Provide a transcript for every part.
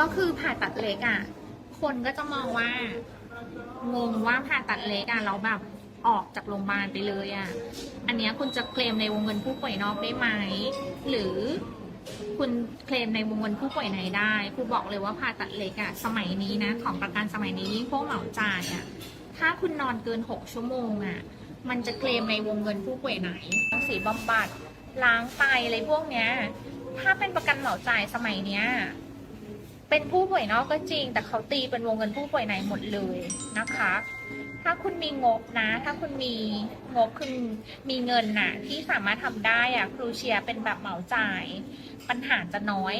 ก็คือผ่าตัดเล็กอะ คนก็จะมองว่างงว่าผ่าตัดเล็กอะเราแบบออกจากโรงพยาบาลไปเลยอะ อันเนี้ยคุณจะเคลมในวงเงินผู้ป่วยนอกได้ไหม หรือคุณเคลมในวงเงินผู้ป่วยในได้ครูบอกเลยว่าผ่าตัดเล็กอะสมัยนี้นะ ของประกันสมัยนี้ยิ่งพวกเหมาจ่ายอะถ้าคุณนอนเกิน 6 ชั่วโมงอะมันจะเคลมในวงเงินผู้ป่วยไหนรังสีบำบัดล้างไตอะไรพวกเนี้ย ถ้าเป็นประกันเหมาจ่ายสมัยเนี้ย เป็นผู้ป่วยนอกก็จริง แต่เขาตีเป็นวงเงินผู้ป่วยในหมดเลยนะคะ ถ้าคุณมีงบนะ ถ้าคุณมีงบคือมีเงินน่ะ ที่สามารถทำได้อะครูเชียเป็นแบบเหมาจ่าย ปัญหาจะน้อย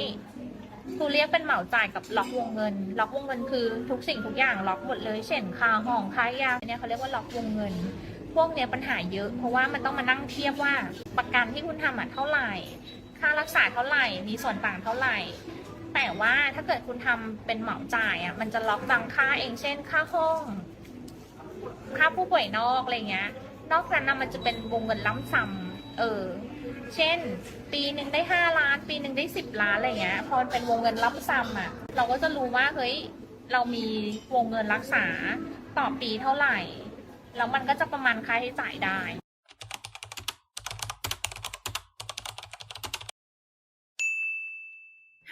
ครูเรียกเป็นเหมาจ่ายกับล็อกวงเงิน ล็อกวงเงินคือทุกสิ่งทุกอย่างล็อกหมดเลย เช่นค่าห้องค่ายาเนี่ยเขาเรียกว่าล็อกวงเงิน พวกเนี้ยปัญหาเยอะ เพราะว่ามันต้องมานั่งเทียบว่าประกันที่คุณทำอะเท่าไหร่ ค่ารักษาเท่าไหร่ มีส่วนต่างเท่าไหร่ แต่ว่าถ้าเกิดคุณทำเป็นเหมาจ่ายอะมันจะล็อกบางค่าเองเช่น ค่าห้อง ค่าผู้ป่วยนอกอะไรเงี้ย นอกนั้นนะมันจะเป็นวงเงินล้ำซ้ำเออ เช่น ปีหนึ่งได้ห้าล้าน ปีหนึ่งได้สิบล้านอะไรเงี้ย พอเป็นวงเงินล้ำซ้ำอะ เราก็จะรู้ว่าเฮ้ยเรามีวงเงินรักษาต่อปีเท่าไหร่ แล้วมันก็จะประมาณค่าใช้จ่ายได้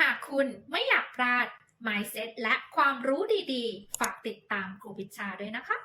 หาก คุณไม่อยากพลาด mindset และความรู้ดีๆ ฝากติดตามครูพิชชาด้วยนะคะ